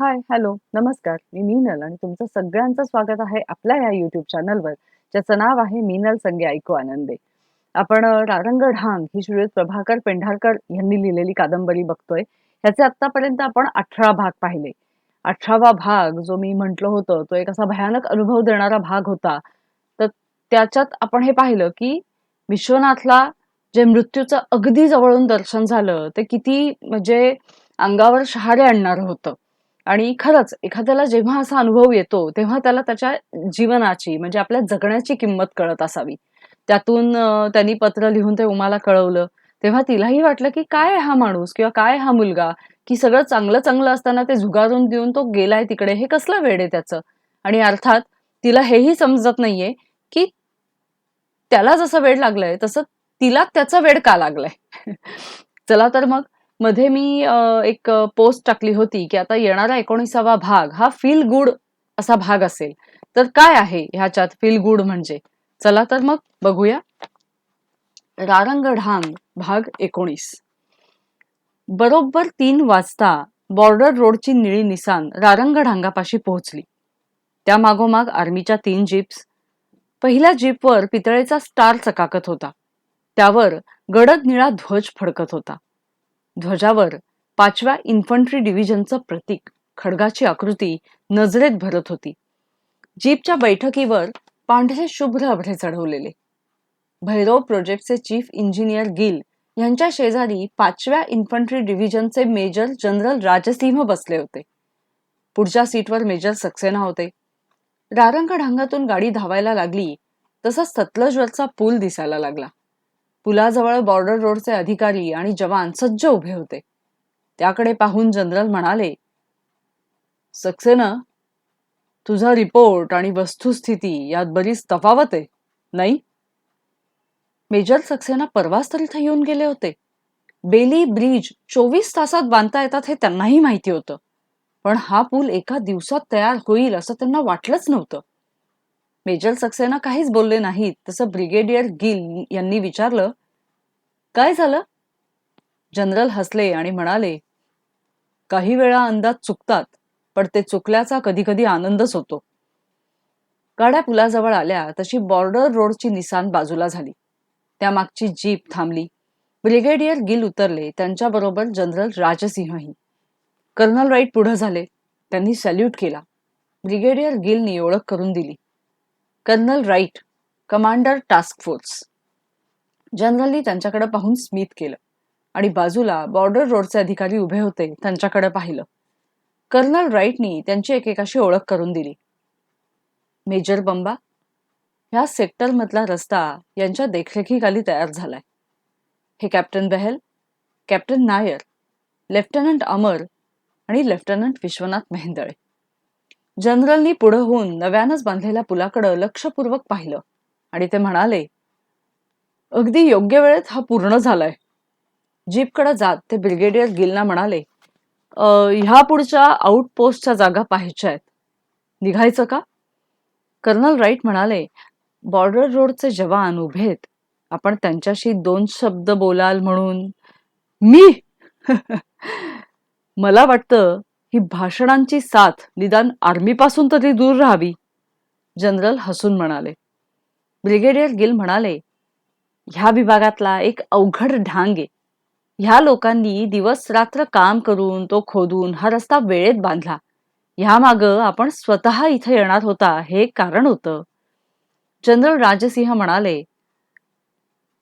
हाय, hello, नमस्कार. मी मीनल आणि तुमचं सगळ्यांचं स्वागत आहे आपल्या या YouTube चॅनलवर, ज्याचं नाव आहे मीनल संगे ऐकू आनंदे. आपण अ, रारंग ढांग ही श्रीयुत प्रभाकर पेंढारकर यांनी लिहिलेली कादंबरी बघतोय. ह्याचे आत्तापर्यंत आपण 18 भाग पाहिले. 18वा भाग जो मी म्हटलं होतं, तो एक असा भयानक अनुभव देणारा भाग होता. तर त्याच्यात आपण हे पाहिलं, की विश्वनाथला जे मृत्यूचं अगदी जवळून दर्शन झालं, ते किती म्हणजे अंगावर शहारे आणणारं होतं. आणि खरंच एखाद्याला जेव्हा असा अनुभव येतो, तेव्हा त्याला त्याच्या जीवनाची म्हणजे आपल्या जगण्याची किंमत कळत असावी. त्यातून त्यांनी पत्र लिहून ते उमाला कळवलं. तेव्हा तिलाही वाटलं, की काय हा माणूस किंवा काय हा मुलगा, की सगळं चांगलं-चांगलं असताना ते झुगारून देऊन तो गेलाय तिकडे. हे कसलं वेड आहे त्याचं? आणि अर्थात तिला हेही समजत नाहीये, की त्याला जसं वेड लागलाय तसं तिला त्याचा वेड का लागलाय चला तर मग मध्ये मी एक पोस्ट टाकली होती, की आता येणारा 19वा भाग हा फील गुड असा भाग असेल. तर काय आहे ह्याच्यात फील गुड म्हणजे? चला तर मग बघूया. रारंग ढांग भाग 19 बरोबर तीन वाजता बॉर्डर रोडची निळी निसान रारंग ढांगापाशी पोहोचली. त्या मागोमाग आर्मीच्या तीन जीप्स. पहिल्या जीपवर पितळेचा स्टार चकाकत होता. त्यावर गडद निळा ध्वज फडकत होता. ध्वजावर पाचव्या इन्फंट्री डिव्हिजनचं प्रतीक खडगाची आकृती नजरेत भरत होती. जीपच्या बैठकीवर पांढरे शुभ्र अभ्रे चढवलेले. भैरव प्रोजेक्टचे चीफ इंजिनियर गिल यांच्या शेजारी पाचव्या इन्फंट्री डिव्हिजनचे मेजर जनरल राजसिंह बसले होते. पुढच्या सीटवर मेजर सक्सेना होते. रारंग ढांगातून गाडी धावायला लागली तसा सतलजवरचा पूल दिसायला लागला. पुलाजवळ बॉर्डर रोडचे अधिकारी आणि जवान सज्ज उभे होते. त्याकडे पाहून जनरल म्हणाले, सक्सेना, तुझा रिपोर्ट आणि वस्तुस्थिती यात बरीच तफावत आहे, नाही? मेजर सक्सेना परवाच तर इथे येऊन गेले होते. बेली ब्रिज चोवीस तासात बांधता येतात हे त्यांनाही माहिती होतं. पण हा पूल एका दिवसात तयार होईल असं त्यांना वाटलंच नव्हतं. मेजर सक्सेना काहीच बोलले नाहीत तसं ब्रिगेडियर गिल यांनी विचारलं, काय झालं? जनरल हसले आणि म्हणाले, काही वेळा अंदाज चुकतात, पण ते चुकल्याचा कधी कधी आनंदच होतो. गाड्या पुलाजवळ आल्या तशी बॉर्डर रोडची निसान बाजूला झाली. त्या मागची जीप थांबली. ब्रिगेडियर गिल उतरले त्यांच्याबरोबर जनरल राजसिंहही. कर्नल राईट पुढे झाले. त्यांनी सॅल्यूट केला. ब्रिगेडियर गिलनी ओळख करून दिली. Colonel Wright commander task force. जनरलनी त्यांच्याकडे पाहून स्मित केलं आणि बाजूला बॉर्डर रोडचे अधिकारी उभे होते त्यांच्याकडे पाहिलं. कर्नल राईटनी त्यांची एकेकाशी ओळख करून दिली. मेजर बंबा ह्या सेक्टर मधला रस्ता यांच्या देखरेखीखाली तयार झालाय. हे captain Behl captain Nair lieutenant Amar आणि लेफ्टनंट विश्वनाथ मेहेंदळे. जनरलनी पुढं होऊन नव्यानच बांधलेल्या पुलाकडं लक्षपूर्वक पाहिलं. आणि ते म्हणाले अगदी योग्य वेळेत हा पूर्ण झालाय. जीपकडे जात ते ब्रिगेडियर गिलना म्हणाले ह्या पुढच्या आउटपोस्टच्या जागा पाहायच्या आहेत. निघायचं का? कर्नल राईट म्हणाले बॉर्डर रोडचे जवान उभेत आपण त्यांच्याशी दोन शब्द बोलाल म्हणून. मी? मला वाटतं ही भाषणांची साथ निदान आर्मीपासून तरी दूर राहावी. जनरल हसून म्हणाले. ब्रिगेडियर गिल म्हणाले ह्या विभागातला एक अवघड ढांग. आहे ह्या लोकांनी दिवस रात्र काम करून तो खोदून हा रस्ता वेळेत बांधला. ह्यामाग आपण स्वतः इथे येणार होता हे कारण होतं. जनरल राजसिंह म्हणाले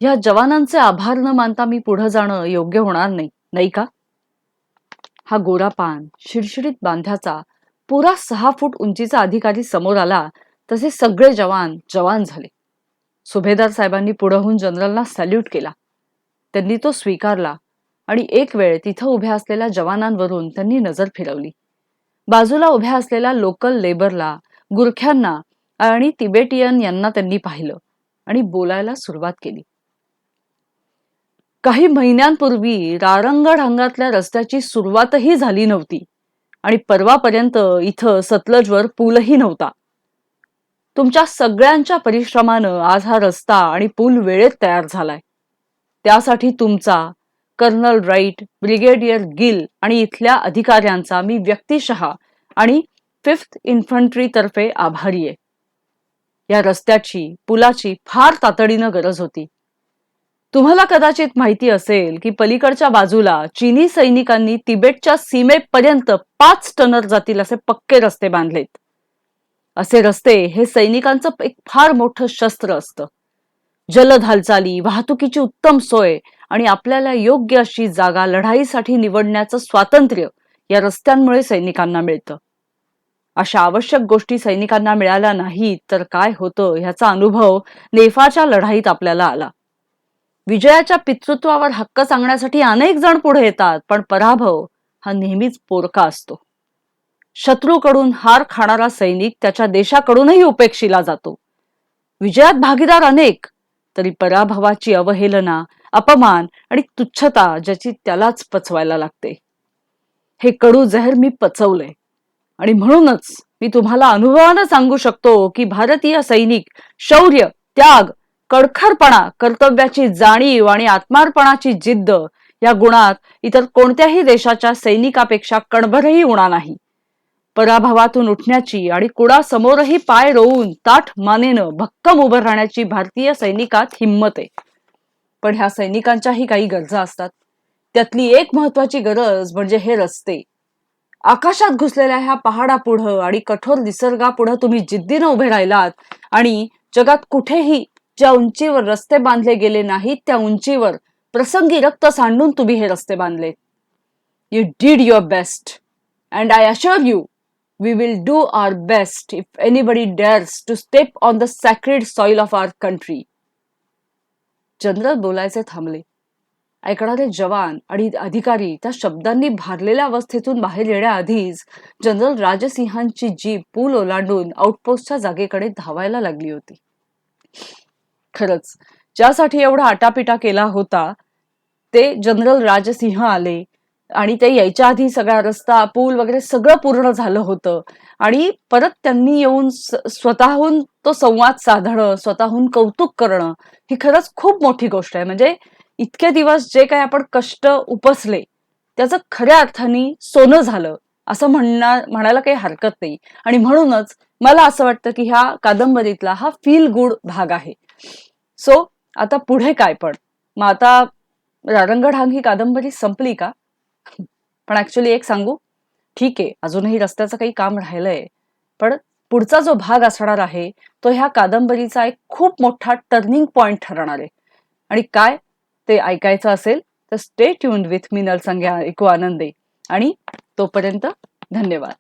ह्या जवानांचे आभार न मानता मी पुढे जाणं योग्य होणार नाही नाही का? हा गोरा पान शिडशिडीत बांध्याचा पुरा सहा फूट उंचीचा अधिकारी समोर आला तसे सगळे जवान जवान झाले. सुभेदार साहेबांनी पुढंहून जनरलला सॅल्यूट केला. त्यांनी तो स्वीकारला आणि एक वेळ तिथं उभ्या असलेल्या जवानांवरून त्यांनी नजर फिरवली. बाजूला उभ्या असलेल्या लोकल लेबरला गुरख्यांना आणि तिबेटियन यांना त्यांनी पाहिलं आणि बोलायला सुरुवात केली. काही महिन्यांपूर्वी रारंगड हंगातल्या रस्त्याची सुरुवातही झाली नव्हती आणि परवापर्यंत इथं सतलजवर पूलही नव्हता. तुमच्या सगळ्यांच्या परिश्रमानं आज हा रस्ता आणि पूल वेळेत तयार झालाय. त्यासाठी तुमचा कर्नल राईट ब्रिगेडियर गिल आणि इथल्या अधिकाऱ्यांचा मी व्यक्तिशः आणि फिफ्थ इन्फंट्री तर्फे आभारी आहे. या रस्त्याची पुलाची फार तातडीनं गरज होती. तुम्हाला कदाचित माहिती असेल की पलीकडच्या बाजूला चीनी सैनिकांनी तिबेटच्या सीमेपर्यंत पाच टनर जातील असे पक्के रस्ते बांधलेत. असे रस्ते हे सैनिकांचं एक फार मोठं शस्त्र असतं. जलद हालचाली वाहतुकीची उत्तम सोय आणि आपल्याला योग्य अशी जागा लढाईसाठी निवडण्याचं स्वातंत्र्य या रस्त्यांमुळे सैनिकांना मिळतं. अशा आवश्यक गोष्टी सैनिकांना मिळाल्या नाहीत तर काय होतं ह्याचा अनुभव नेफाच्या लढाईत आपल्याला आला. विजयाच्या पितृत्वावर हक्क सांगण्यासाठी अनेक जण पुढे येतात पण पराभव हा नेहमीच पोरका असतो. शत्रूकडून हार खाणारा सैनिक त्याच्या देशाकडूनही उपेक्षिला जातो. विजयात भागीदार अनेक तरी पराभवाची अवहेलना अपमान आणि तुच्छता ज्याची त्यालाच पचवायला लागते. हे कडू जहर मी पचवलंय. आणि म्हणूनच मी तुम्हाला अनुभवानं सांगू शकतो की भारतीय सैनिक शौर्य त्याग कडखरपणा कर्तव्याची जाणीव आणि आत्मार्पणाची जिद्द या गुणात इतर कोणत्याही देशाच्या सैनिकापेक्षा कणभरही उणा नाही. पराभवातून उठण्याची आणि कुणासमोरही पाय रोवून ताठ मानेनं भक्कम उभं राहण्याची भारतीय सैनिकात हिंमत आहे. पण ह्या सैनिकांच्याही काही गरजा असतात. त्यातली एक महत्वाची गरज म्हणजे हे रस्ते. आकाशात घुसलेल्या ह्या पहाडापुढं आणि कठोर निसर्गापुढं तुम्ही जिद्दीनं उभे राहिलात आणि जगात कुठेही ज्या उंचीवर रस्ते बांधले गेले नाहीत त्या उंचीवर प्रसंगी रक्त सांडून तुम्ही हे रस्ते बांधले. You did your best and I assure you we will do our best if anybody dares to step on the sacred soil of our country general बोलायचे थांबले. ऐकणारे जवान आणि अधिकारी त्या शब्दांनी भारलेल्या अवस्थेतून बाहेर येण्याआधीच जनरल राजसिंहांची जीप पूल ओलांडून आउटपोस्टच्या जागेकडे धावायला लागली होती. खरंच. ज्यासाठी एवढा आटापिटा केला होता ते जनरल राजसिंह आले आणि ते यायच्या आधी सगळा रस्ता पूल वगैरे सगळं पूर्ण झालं होतं. आणि परत त्यांनी येऊन स्वतःहून तो संवाद साधणं स्वतःहून कौतुक करणं ही खरंच खूप मोठी गोष्ट आहे. म्हणजे इतके दिवस जे काही आपण कष्ट उपसले त्याचं खऱ्या अर्थाने सोनं झालं असं म्हणणार म्हणायला काही हरकत नाही. आणि म्हणूनच मला असं वाटतं की ह्या कादंबरीतला हा फील गुड भाग आहे. सो आता पुढे काय पण? मग आता रारंगढांग ही कादंबरी संपली का? पण ॲक्च्युली एक सांगू ठीक आहे अजूनही रस्त्याचं काही काम राहिलंय पण पुढचा जो भाग असणार आहे तो ह्या कादंबरीचा एक खूप मोठा टर्निंग पॉइंट ठरणार आहे. आणि काय? ते ऐकायचं असेल तर स्टे ट्यून विथ मी नलसंग्या ऐकू आनंदे. आणि तोपर्यंत धन्यवाद.